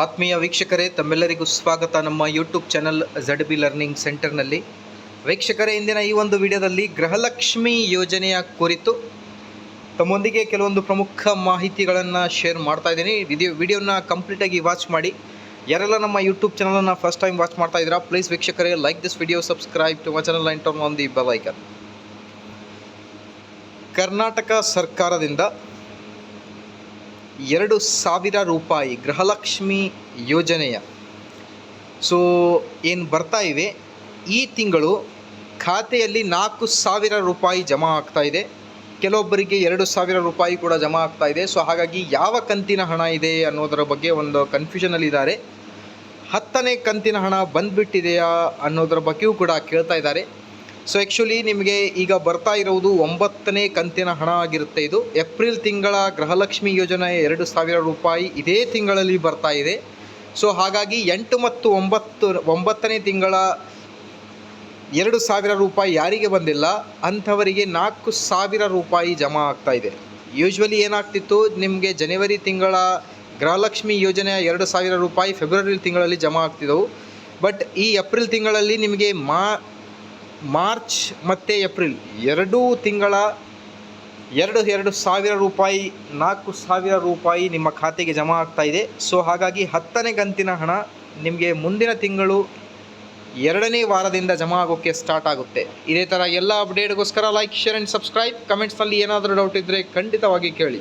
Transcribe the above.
ಆತ್ಮೀಯ ವೀಕ್ಷಕರೇ, ತಮ್ಮೆಲ್ಲರಿಗೂ ಸ್ವಾಗತ. ನಮ್ಮ YouTube channel Z B learning ಸೆಂಟರ್ನಲ್ಲಿ ವೀಕ್ಷಕರೇ, ಇಂದಿನ ಈ ಒಂದು ವಿಡಿಯೋದಲ್ಲಿ ಗೃಹಲಕ್ಷ್ಮಿ ಯೋಜನೆಯ ಕುರಿತು ತಮ್ಮೊಂದಿಗೆ ಕೆಲವೊಂದು ಪ್ರಮುಖ ಮಾಹಿತಿಗಳನ್ನು ಶೇರ್ ಮಾಡ್ತಾ ಇದ್ದೀನಿ. ವಿಡಿಯೋ, ವಿಡಿಯೋನ ಕಂಪ್ಲೀಟಾಗಿ ವಾಚ್ ಮಾಡಿ. ಯಾರೆಲ್ಲ ನಮ್ಮ ಯೂಟ್ಯೂಬ್ ಚಾನಲನ್ನು ಫಸ್ಟ್ ಟೈಮ್ ವಾಚ್ ಮಾಡ್ತಾ ಇದ್ದೀರಾ ಪ್ಲೀಸ್ ವೀಕ್ಷಕರೇ like this video subscribe to my channel and turn on the bell icon Karnataka ಸರ್ಕಾರದಿಂದ ಎರಡು ಸಾವಿರ ರೂಪಾಯಿ ಗೃಹಲಕ್ಷ್ಮಿ ಯೋಜನೆಯ. ಸೊ ಏನು ಬರ್ತಾ ಇವೆ? ಈ ತಿಂಗಳು ಖಾತೆಯಲ್ಲಿ ನಾಲ್ಕು ಸಾವಿರ ರೂಪಾಯಿ ಜಮಾ ಆಗ್ತಾ ಇದೆ. ಕೆಲವೊಬ್ಬರಿಗೆ ಎರಡು ಸಾವಿರ ರೂಪಾಯಿ ಕೂಡ ಜಮಾ ಆಗ್ತಾ ಇದೆ. ಸೊ ಹಾಗಾಗಿ ಯಾವ ಕಂತಿನ ಹಣ ಇದೆ ಅನ್ನೋದರ ಬಗ್ಗೆ ಒಂದು ಕನ್ಫ್ಯೂಷನಲ್ಲಿದ್ದಾರೆ ಹತ್ತನೇ ಕಂತಿನ ಹಣ ಬಂದ್ಬಿಟ್ಟಿದೆಯಾ ಅನ್ನೋದರ ಬಗ್ಗೆಯೂ ಕೂಡ ಕೇಳ್ತಾ ಇದ್ದಾರೆ. ಸೊ ಆ್ಯಕ್ಚುಲಿ ನಿಮಗೆ ಈಗ ಬರ್ತಾ ಇರೋದು ಒಂಬತ್ತನೇ ಕಂತಿನ ಹಣ ಆಗಿರುತ್ತೆ ಇದು. ಏಪ್ರಿಲ್ ತಿಂಗಳ ಗೃಹಲಕ್ಷ್ಮಿ ಯೋಜನೆ ಎರಡು ಸಾವಿರ ರೂಪಾಯಿ ಇದೇ ತಿಂಗಳಲ್ಲಿ ಬರ್ತಾ ಇದೆ. ಸೊ ಹಾಗಾಗಿ ಎಂಟು ಮತ್ತು ಒಂಬತ್ತು, ಒಂಬತ್ತನೇ ತಿಂಗಳ ಎರಡು ಸಾವಿರ ರೂಪಾಯಿ ಯಾರಿಗೆ ಬಂದಿಲ್ಲ, ಅಂಥವರಿಗೆ ನಾಲ್ಕು ಸಾವಿರ ರೂಪಾಯಿ ಜಮಾ ಆಗ್ತಾ ಇದೆ. ಯೂಶ್ವಲಿ ಏನಾಗ್ತಿತ್ತು, ನಿಮಗೆ ಜನವರಿ ತಿಂಗಳ ಗೃಹಲಕ್ಷ್ಮಿ ಯೋಜನೆಯ ಎರಡು ಸಾವಿರ ರೂಪಾಯಿ ಫೆಬ್ರವರಿ ತಿಂಗಳಲ್ಲಿ ಜಮಾ ಆಗ್ತಿದ್ದವು. ಬಟ್ ಈ ಏಪ್ರಿಲ್ ತಿಂಗಳಲ್ಲಿ ನಿಮಗೆ ಮಾ ಮಾರ್ಚ್ ಮತ್ತು ಏಪ್ರಿಲ್ ಎರಡೂ ತಿಂಗಳ ಎರಡು ಎರಡು ಸಾವಿರ ರೂಪಾಯಿ, ನಾಲ್ಕು ಸಾವಿರ ರೂಪಾಯಿ ನಿಮ್ಮ ಖಾತೆಗೆ ಜಮಾ ಇದೆ. ಸೊ ಹಾಗಾಗಿ ಹತ್ತನೇ ಕಂತಿನ ಹಣ ನಿಮಗೆ ಮುಂದಿನ ತಿಂಗಳು ಎರಡನೇ ವಾರದಿಂದ ಜಮಾ ಆಗೋಕ್ಕೆ ಸ್ಟಾರ್ಟ್ ಆಗುತ್ತೆ. ಇದೇ ಥರ ಎಲ್ಲ ಅಪ್ಡೇಟ್ಗೋಸ್ಕರ ಲೈಕ್ ಶೇರ್ ಆ್ಯಂಡ್ ಸಬ್ಸ್ಕ್ರೈಬ್ ಕಮೆಂಟ್ಸ್ನಲ್ಲಿ ಏನಾದರೂ ಡೌಟ್ ಇದ್ದರೆ ಖಂಡಿತವಾಗಿ ಕೇಳಿ.